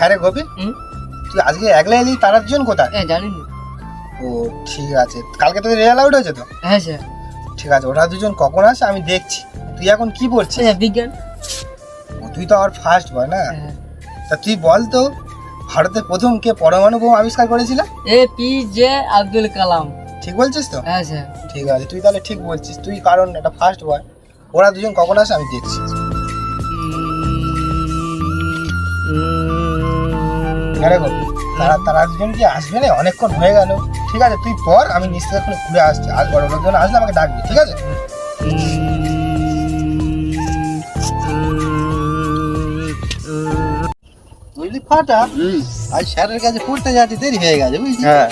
হ্যাঁ রে গোপি? তুই আজকে একলা এলি তারার জন কোথায়? এ জানিনি। ও ঠিক আছে। কালকে তোদের রেজাল্ট আউট হয়েছে তো? হ্যাঁ স্যার। ঠিক আছে ওরা দুজন কখন আসে আমি দেখছি। তুই এখন কি পড়ছিস? হ্যাঁ বিজ্ঞান। ও, তুই তো আর ফার্স্ট বয় না? হ্যাঁ। তা তুই বল তো ভারতের প্রথম কে পরমাণু বোম আবিষ্কার করেছিল? A P J Abdul Kalam. ঠিক বলছিস তো? হ্যাঁ স্যার। ঠিক আছে তুই তাহলে ঠিক বলছিস। তুই কারণ এটা ফার্স্ট বয় ওরা দুজন কখন আসে আমি দেখছি। আরে তারা তারা দুজন কি আসবে না অনেকক্ষণ হয়ে গেল। ঠিক আছে তুই পর আমি নিশ্চয় এখন ঘুরে আসছি। আজ বড় লোকজন আসলে আমাকে ডাকবি ঠিক আছে? বুঝলি ফাটা? আজ স্যারের কাছে পড়তে যাচ্ছি দেরি হয়ে গেছে বুঝলি? হ্যাঁ।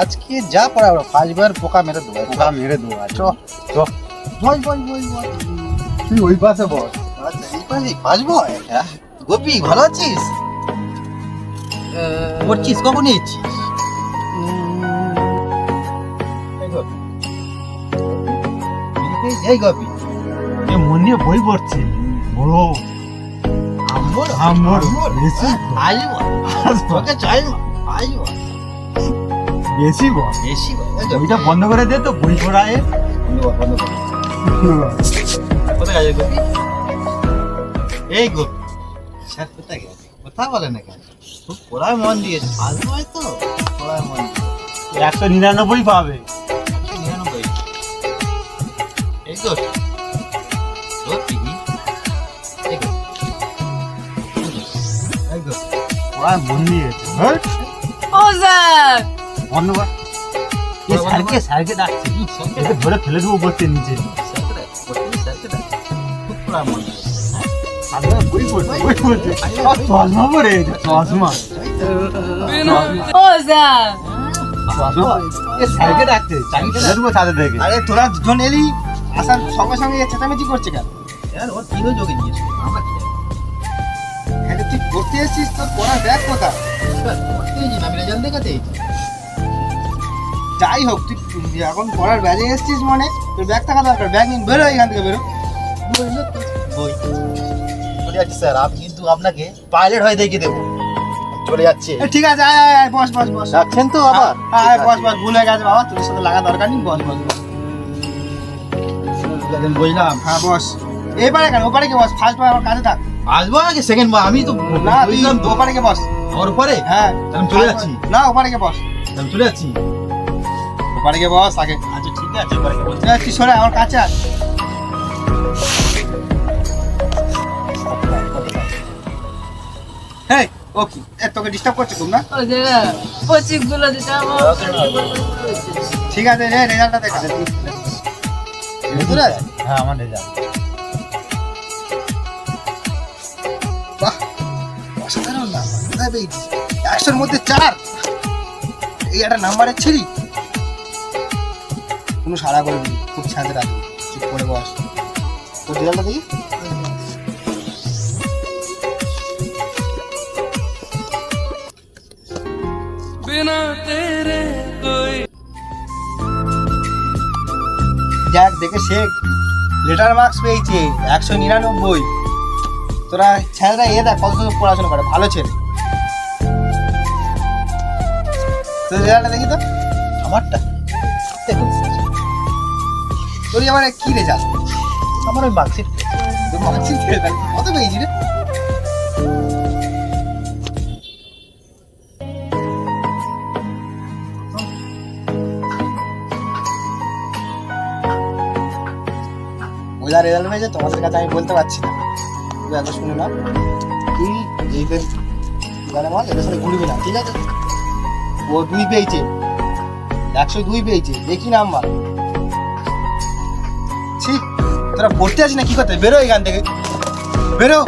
আজকে যা পড়াবো পাঁচবার পোকা মেরে দেবো পোকা মেরে দেবো চ চ। বল বল বল বল। তুই ওই পাশে বল আচ্ছা এই পাশে বাজবো হ্যাঁ। গোপি ভালো আছিস? পড়ছিস কখন এসেছিস এই গোপি। এ মন বই পড়ছে। বড়। বেশি। তোকে আসব বেশি বল বেশি বল। বইটা বন্ধ করে দে তো বই পড়ায় বন্ধ বন্ধ কর। কোথায় গেছে গোপি এই গোপি স্যার কোথায় গেছে? কথা বলে না কেন? পড়ায় মন দিয়েছে। আজ নয় তো? পড়ায় মন একশো নিরানব্বই পাবে। নিরানব্বই। এই পড়ায় মন দিয়েছে। হ্যাঁ? ও স্যার! স্যারকে স্যারকে ডাকছে। ধরে ফেলে দেবো বসতে নিচে। স্যারকে দেখ, স্যারকে দেখ। খুব পড়ায় মন দিয়েছে। তোরা দুজন এলি সঙ্গে সঙ্গে চেঁচামেচি করছে কেন ওর হ্যাঁ তুই পড়তে এসেছিস তোর ব্যাগ। যাই হোক তুই এখন পড়ার ব্যাগে এসেছিস মানে তোর ব্যাগ থাকা দরকার ব্যাগ নিন বেরো এখান থেকে বেরো চলে যাচ্ছি স্যার। আমি কিন্তু আপনাকে পাইলট হয়ে দেখিয়ে দেবো। চলে যাচ্ছে। ঠিক আছে আয় আয় বস বস বস। ডাকছেন তো আবার আয়, বস বস ভুল গেছে বাবা তোর সাথে লাগা দরকার নেই বস বস বস। বুঝলাম হ্যাঁ বস। এবারে কেন ওপারে কে বস? ফার্স্ট বার আমার কাছে থাক। আসব আগে সেকেন্ড বার আমি তো না বুঝলাম ওপারে কে বস? আমার উপরে? হ্যাঁ। আমি চলে যাচ্ছি। না ওপারে কে বস। আমি চলে যাচ্ছি। ওপারে কে বস আগে। আচ্ছা ঠিক আছে কি এ, তুই সরে আমার কাছে আয়। হেই ও তোকে ডিস্টার্ব করছে খুব না? দিতে ঠিক আছে রে রেজাল্টটা দেখা হ্যাঁ আমার রেজাল্ট। বাহ অসাধারণ নাম্বার একশোর মধ্যে চার। এই একটা নাম্বারের কোনো দিবি খুব ছাঁদে রাখবি। চুপ করে বস। তোর রেজাল্টটা দেখি? যাক, দেখে শেখ। লেটার মার্কস পেয়েছে, একশো নিরানব্বই। তোরা ছেলেরা এ দেখ, কত পড়াশোনা করে, ভালো ছেলে। তোর রেজাল্টটা দেখি তো, আমারটা। তোর আমার কি রেজাল্ট আমার ওই মার্কশিট মার্কশিট কত পেয়েছি রে? যা রেজাল্ট হয়েছে তোমাদের কাছে আমি বলতে পারছি না। তুই এত শুনে না তুই এইদের এবারে মাল এদের সাথে ঘুরবি না ঠিক আছে? ও দুই পেয়েছে। একশো দুই পেয়েছে দেখি নাম্বার। ঠিক তোরা পড়তে আছিস না কি করতে বেরো এখান থেকে। বেরো।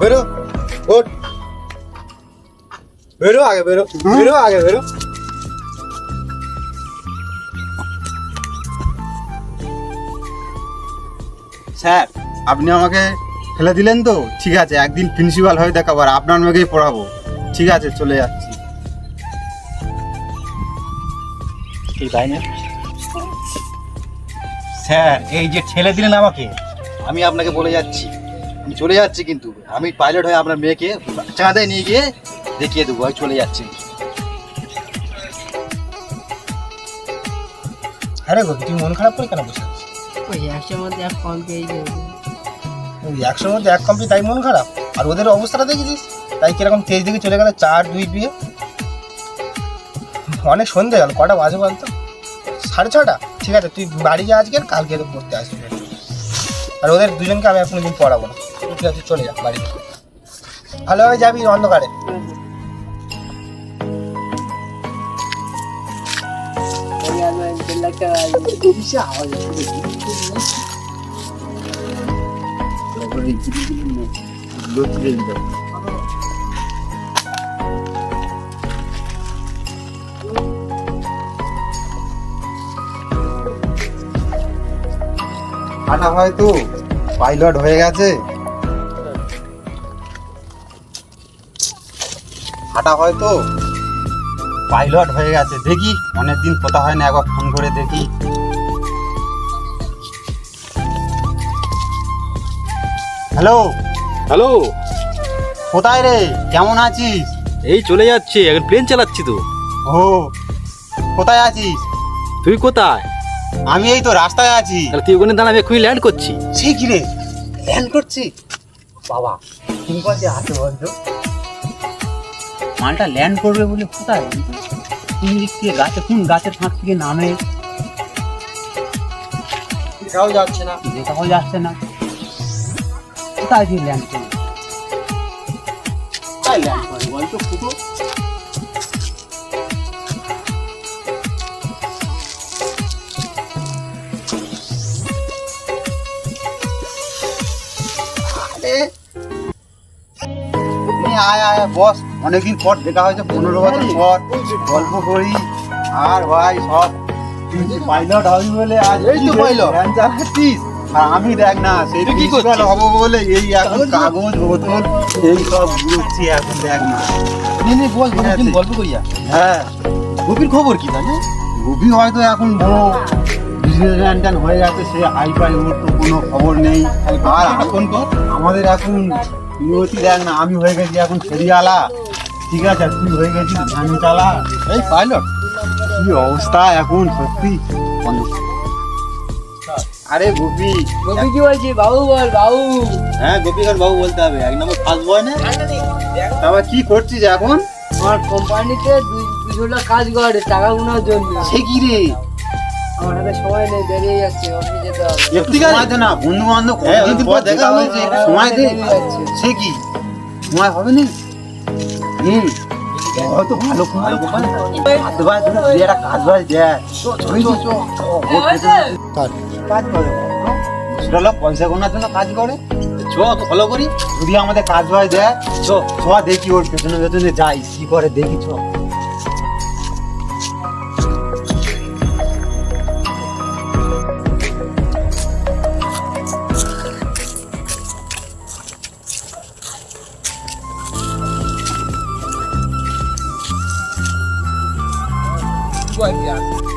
বেরো। ওঠ। বেরো আগে বেরো। বেরো আগে বেরো। স্যার আপনি আমাকে ফেলে দিলেন তো? ঠিক আছে একদিন প্রিন্সিপাল হয়ে দেখাবো আর আপনার মেয়েকেই পড়াবো। ঠিক আছে চলে যাচ্ছি। না স্যার এই যে ঠেলে দিলেন আমাকে আমি আপনাকে বলে যাচ্ছি। আমি চলে যাচ্ছি কিন্তু আমি পাইলট হয়ে আপনার মেয়েকে চাঁদায় নিয়ে গিয়ে দেখিয়ে দেবো আমি চলে যাচ্ছি। আরে গো তুই মন খারাপ করে কেন বসে? ওই একশোর মধ্যে এক কম পেয়েছে ওই একশোর মধ্যে এক কমপ্লিট তাই মন খারাপ? আর ওদের অবস্থাটা দেখেছিস? তাই কীরকম তেজ দিকে চলে গেল চার দুই বিয়ে অনেক সন্ধে গেল কটা বাজে বলতো? সাড়ে ছটা? ঠিক আছে তুই বাড়ি যা আজকে কালকে তো পড়তে আসবি। আর ওদের দুজনকে আমি আর কোনোদিন পড়াবো না। ঠিক আছে চলে যা বাড়ি। ভালোভাবে যাবি অন্ধকারে। হাঁটা হয়তো পাইলট হয়ে গেছে। হাঁটা হয়তো পাইলট হয়ে গেছে। দেখি, অনেকদিন কথা হয় না, একবার ফোন করে দেখি। হ্যালো? হ্যালো? কোথায় রে? কেমন আছিস? এই চলে যাচ্ছে এখন প্লেন চালাচ্ছি তো। ও কোথায় আছিস? তুই কোথায়? আমি এই তো রাস্তায় আছি। তাহলে তুই ওখানে দাঁড়া আমি এক্ষুনি ল্যান্ড করছি। সে কি রে? ল্যান্ড করছি? বাবা কোন পাশে আছে বলতো মালটা ল্যান্ড করবে বলে কোথায়? কোন দিক থেকে গাছে কোন গাছের ফাঁক থেকে নামে? এটাও যাচ্ছে না। দেখাও যাচ্ছে না। কোথায় যে ল্যান্ড কোথায় ল্যান্ড করে বলতো ফুটো তুমি আয় আয় বস। অনেকদিন পর দেখা হয়েছে পনেরো বছর পর। গল্প করি। আর ভাই সব। পাইলট হবি বলে আজ এই তো pilot। চালাচ্ছিস আর আমি দেখ না সেই প্রিন্সিপাল? হব বলে এই এখন কাগজ বোতল এই সব ঘুরছি এখন দেখ না। নিয়ে বল ঠিক আছে। গল্প করিয়া হ্যাঁ। গভীর খবর কি জানো রবি হয়তো এখন বড় বিজনেসম্যান হয়ে গেছে সে হাই ফাই ওর তো কোনো খবর নেই। আর এখন আমাদের এখন নিয়তি দেখ না আমি হয়ে গেছি এখন ফেরিওয়ালা। ঠিক আছে তুই হয়ে গেছিস ধান চালা এই পাইলট কি অবস্থা এখন সত্যি? আরে গোপি কবি কি বলছি বাবু বল বাবু হ্যাঁ গোপীগঞ্জ বাবু বলতে হবে এক নম্বর ফার্স্ট বয় না তারপর কি করছিস এখন আমার কোম্পানিতে দুই দুশোটা কাজ করে টাকা গুনার জন্য সে কি রে আমার হাতে সময় নেই বেরিয়ে যাচ্ছে অফিসে যেতে হবে একটু সময় দে না বন্ধু বান্ধব হ্যাঁ, কতদিন পর পর দেখা হয়েছে সময় দে। সে কি সময় হবে না হুম হয়তো ভালো ভালো কোম্পানি ভাই তুমি একটা কাজ বাজ দেয় কাজ করে। ছোটলা পয়সা গোনার জন্য কাজ করে। চো ফলো করি। যদি আমাদের কাজ হয় দেয় চো ছোয়া দেখি ওর পেছনে পেছনে যাই, কি করে দেখি চো Yeah.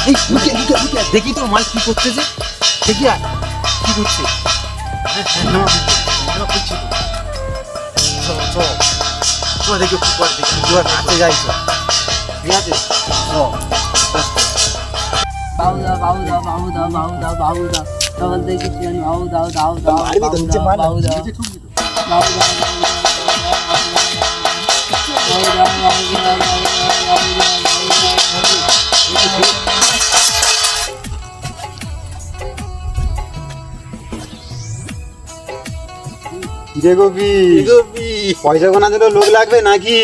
এই লুকিয়ে, লুকিয়ে, লুকিয়ে, দেখি তো মাল কি করতেছে দেখি আর কি করছে। দেখি কি করে, দেখি, কি করে, কাছে যাই চল। ঠিক আছে? চল। বাবুদা বাবুদা বাবুদা বাবুদা বাবুদা তখন দেখি জানি বাবু দাও দাও দাও কিরে গোপি পয়সা গোনা দিলে লোক লাগবে নাকি?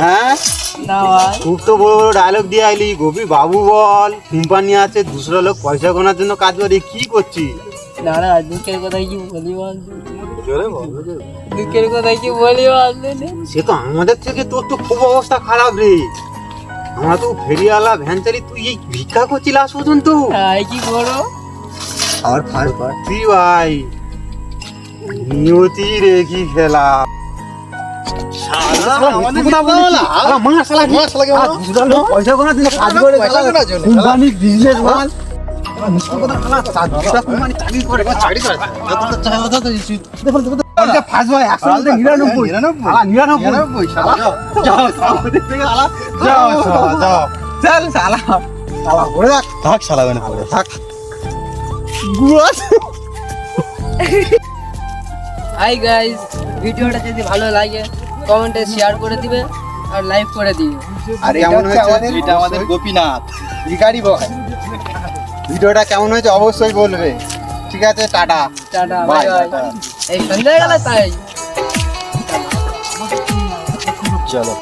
হ্যাঁ? খুব তো বড় বড় ডায়লগ দিয়ে আইলি। গোপি বাবু বল কোম্পানি আছে দুসরা লোক পয়সা গোনার জন্য কাজ করে। কি করছি না না দুঃখের কথা কি বলি বলতে দুঃখের কথা কি বলি বলতে সে তো আমাদের থেকে তোর তো খুব অবস্থা খারাপ রে। আমরা তো ফেরিওয়ালা ভ্যান চালি তুই এই ভিক্ষা করছিস লাস্ট পর্যন্ত? কি করো আবার ফার্স্ট বার তুই ভাই নিয়তি রে কি? খেলা করে থেকে চল শালা শালা ঘুরে দেখ থাক শালা থাক। হাই গাইস ভিডিওটা যদি ভালো লাগে কমেন্টে শেয়ার করে দিবে আর লাইক করে দিবে। আর কেমন হয়েছে? এটা আমাদের গোপীনাথ। ভিখারি বয় ভিডিওটা কেমন হয়েছে? অবশ্যই বলবে। ঠিক আছে টাটা। টাটা বাই বাই এই সন্ধ্যা গেল তাই। চলো।